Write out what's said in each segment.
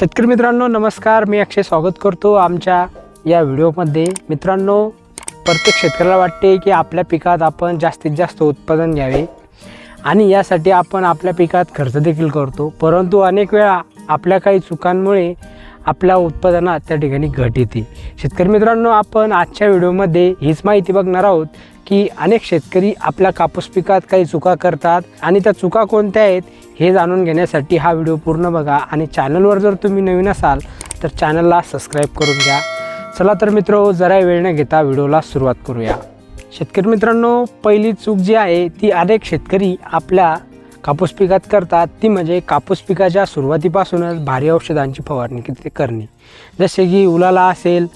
शेतकरी मित्रांनो नमस्कार. मी अक्षय स्वागत करतो आमच्या या व्हिडिओमध्ये. मित्रांनो प्रत्येक शेतकऱ्याला वाटते की आपल्या पिकात आपण जास्तीत जास्त उत्पादन घ्यावे आणि यासाठी आपण आपल्या पिकात खर्च देखील करतो. परंतु अनेक वेळा आपल्या काही चुकांमुळे आपल्या उत्पादनात त्या ठिकाणी घट येते. शेतकरी मित्रांनो आपण आजच्या व्हिडिओमध्ये हीच माहिती बघणार आहोत की अनेक शेतकरी आपल्या कापूस पिकात काही चुका करतात आणि त्या चुका कोणत्या आहेत हे जाणून घेण्यासाठी हा व्हिडिओ पूर्ण बघा आणि चॅनलवर जर तुम्ही नवीन असाल तर चॅनलला सबस्क्राईब करून घ्या. चला तर मित्र जरा वेळ न घेता व्हिडिओला सुरुवात करूया. शेतकरी मित्रांनो पहिली चूक जी आहे ती अनेक शेतकरी आपल्या कापूस पिकात करतात ती म्हणजे कापूस पिकाच्या सुरुवातीपासूनच भारी औषधांची फवारणी किती करणे. जसे की उलाला असेल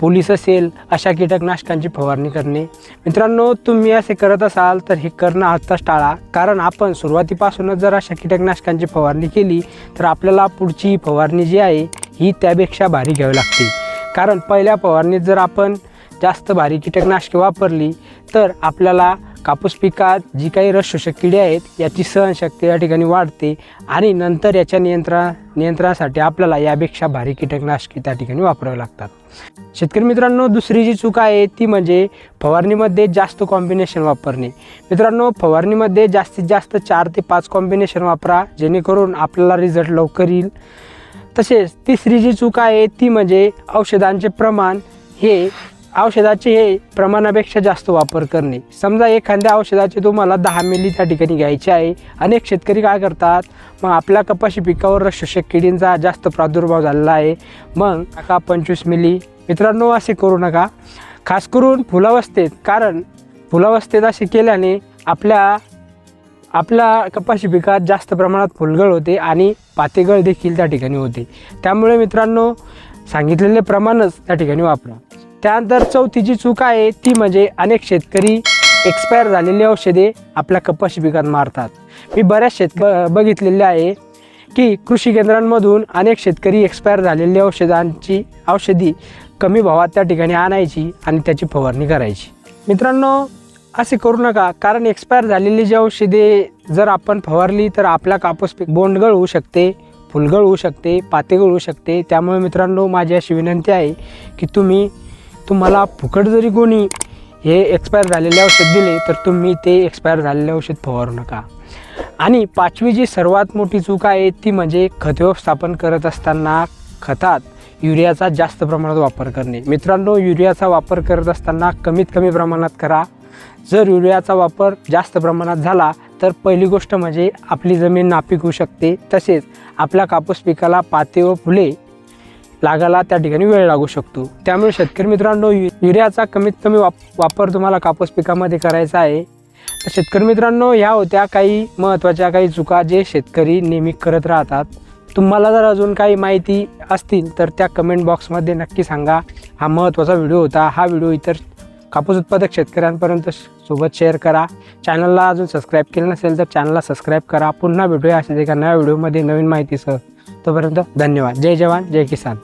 पोलीस असेल अशा कीटकनाशकांची फवारणी करणे. मित्रांनो तुम्ही असे करत असाल तर हे करणं आत्ताच टाळा कारण आपण सुरुवातीपासूनच जर अशा कीटकनाशकांची फवारणी केली तर आपल्याला पुढची फवारणी जी आहे ही त्यापेक्षा भारी घ्यावी लागते. कारण पहिल्या फवारणीत जर आपण जास्त भारी कीटकनाशके वापरली तर आपल्याला कापूस पिकात जी काही रसशोषक किडे आहेत याची सहनशक्ती या ठिकाणी वाढते आणि नंतर याच्या नियंत्रण नियंत्रणासाठी आपल्याला यापेक्षा भारी कीटकनाशके त्या ठिकाणी वापरावे लागतात. शेतकरी मित्रांनो दुसरी जी चूक आहे ती म्हणजे फवारणीमध्ये जास्त कॉम्बिनेशन वापरणे. मित्रांनो फवारणीमध्ये जास्तीत जास्त चार ते पाच कॉम्बिनेशन वापरा जेणेकरून आपल्याला रिझल्ट लवकर येईल. तसेच तिसरी जी चूक आहे ती म्हणजे औषधांचे प्रमाण. हे औषधाचे हे प्रमाणापेक्षा जास्त वापर करणे. समजा एखाद्या औषधाचे तुम्हाला दहा मिली त्या ठिकाणी घ्यायचे आहे. अनेक शेतकरी काय करतात? मग आपल्या कपाशी पिकावर शोषक किडींचा जास्त प्रादुर्भाव झालेला आहे. मग का पंचवीस मिली मित्रांनो असे करू नका. खास करून फुलावस्थेत कारण फुलावस्थेत असे केल्याने आपल्या आपल्या कपाशी पिकात जास्त प्रमाणात फुलगळ होते आणि पातेगळ देखील त्या ठिकाणी होते. त्यामुळे मित्रांनो सांगितलेले प्रमाणच त्या ठिकाणी वापरा. त्यानंतर चौथीची चूक आहे ती म्हणजे अनेक शेतकरी एक्सपायर झालेली औषधे आपल्या कपाशी पिकात मारतात. मी बऱ्याच शेत ब- बघितलेले आहे की कृषी केंद्रांमधून अनेक शेतकरी एक्सपायर झालेली औषधांची औषधी कमी भावात त्या ठिकाणी आणायची आणि त्याची फवारणी करायची. मित्रांनो असे करू नका कारण एक्सपायर झालेली जी औषधे जर आपण फवारली तर आपला कापूस पीक बोंडगळ होऊ शकते फुलगळ होऊ शकते पातेगळ होऊ शकते. त्यामुळे मित्रांनो माझी अशी विनंती आहे की तुम्ही तुम्हाला फुकट जरी कोणी हे एक्सपायर झालेले औषध दिले तर तुम्ही ते एक्सपायर झालेले औषध फवारू नका. आणि पाचवी जी सर्वात मोठी चूक आहे ती म्हणजे खत व्यवस्थापन करत असताना खतात युरियाचा जास्त प्रमाणात वापर करणे. मित्रांनो युरियाचा वापर करत असताना कमीत कमी प्रमाणात करा. जर युरियाचा वापर जास्त प्रमाणात झाला तर पहिली गोष्ट म्हणजे आपली जमीन नापीक होऊ शकते. तसेच आपल्या कापूस पिकाला पाते व फुले लागायला त्या ठिकाणी वेळ लागू शकतो. त्यामुळे शेतकरी मित्रांनो यु युरियाचा कमीत कमी वाप वापर तुम्हाला कापूस पिकामध्ये करायचा आहे. तर शेतकरी मित्रांनो ह्या होत्या काही महत्त्वाच्या काही चुका जे शेतकरी नेहमी करत राहतात. तुम्हाला जर अजून काही माहिती असतील तर त्या कमेंट बॉक्समध्ये नक्की सांगा. हा महत्त्वाचा व्हिडिओ होता. हा व्हिडिओ इतर कापूस उत्पादक शेतकऱ्यांपर्यंत सोबत शेअर करा. चॅनलला अजून सबस्क्राईब केलं नसेल तर चॅनलला सबस्क्राईब करा. पुन्हा भेटूया अशाच एका नव्या व्हिडिओमध्ये नवीन माहितीसह. तोपर्यंत धन्यवाद. जय जवान जय किसान.